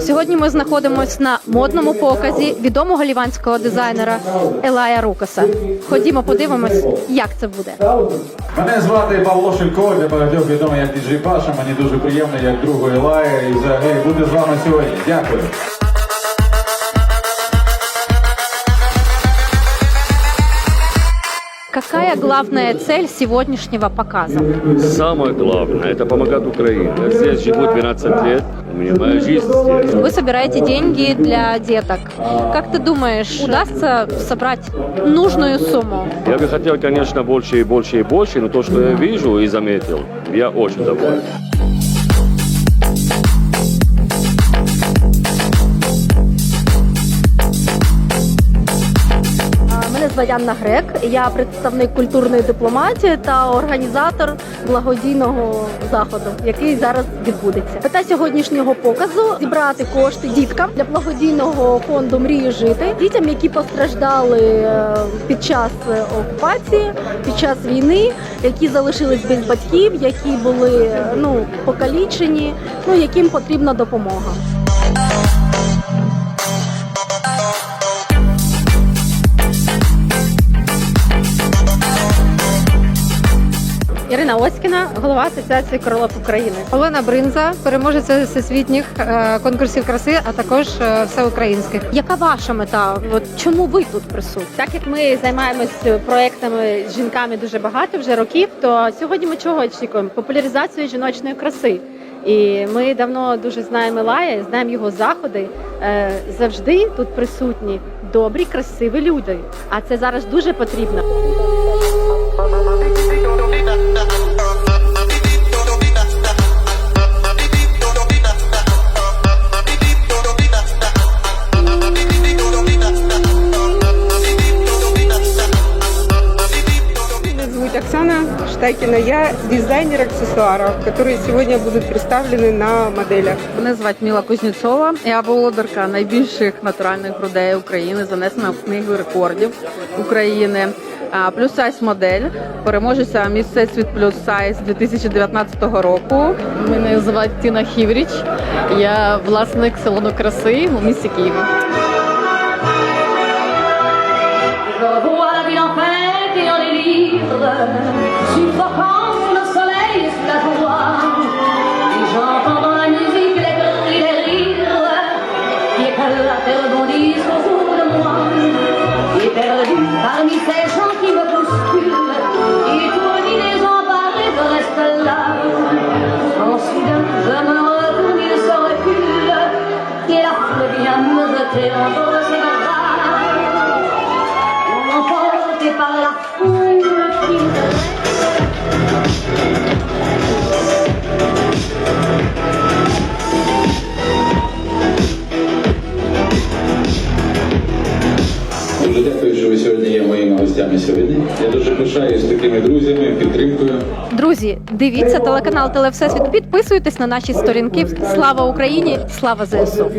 Сьогодні ми знаходимося на модному показі відомого ліванського дизайнера Елая Рукаса. Ходімо, подивимось, як це буде. Мене звати Павло Шилько, для багатьох відомий як діджей Паша. Мені дуже приємно, як другу Елая, і взагалі бути з вами сьогодні. Дякую. Какая главная цель сегодняшнего показа? Самое главное, это помогать Украине. Я здесь живу 12 лет, у меня моя жизнь здесь. Вы собираете деньги для деток. Как ты думаешь, удастся собрать нужную сумму? Я бы хотел, конечно, больше и больше и больше, но то, что я вижу и заметил, я очень доволен. Анна Грек. Я представник культурної дипломатії та організатор благодійного заходу, який зараз відбудеться. Мета сьогоднішнього показу зібрати кошти діткам для благодійного фонду Мрію жити дітям, які постраждали е, під час окупації, під час війни, які залишились без батьків, які були е, ну покалічені, ну яким потрібна допомога. Ірина Оськіна, голова Асоціації королев України. Олена Бринза, переможеця всесвітніх е, конкурсів краси, а також е, всеукраїнських. Яка ваша мета? От чому ви тут присутні? Так як ми займаємось проектами з жінками дуже багато вже років, то сьогодні ми чого очікуємо? Популяризацію жіночної краси. І ми давно дуже знаємо Лая, знаємо його заходи. Е, Завжди тут присутні добрі, красиві люди. А це зараз дуже потрібно. Зовут Оксана Я дизайнер аксессуаров, которые сегодня будут представлены на моделях. Мене звати Міла Кузнєцова. Я володарка найбільших натуральних грудей України, занесена в книгу рекордів України. Плюс сайз модель, переможеця Міс Всесвіт плюс сайз 2019 року. Мене звати Тіна Хівріч. Я власник салону краси у місті Києві. Je vois la ville en fête et en délire, suffoquant rebondissent autour de moi. Et perdu parmi ces gens qui me bousculent, étourdi, désemparé, je reste là. Quand soudain je me retourne, il se recule, et la foule vient me jeter entre ses моїми сьогодні. Я дуже пишаюсь такими друзями, підтримкою. Друзі, дивіться телеканал Телевсесвіт. Підписуйтесь на наші сторінки. Слава Україні! Слава ЗСУ!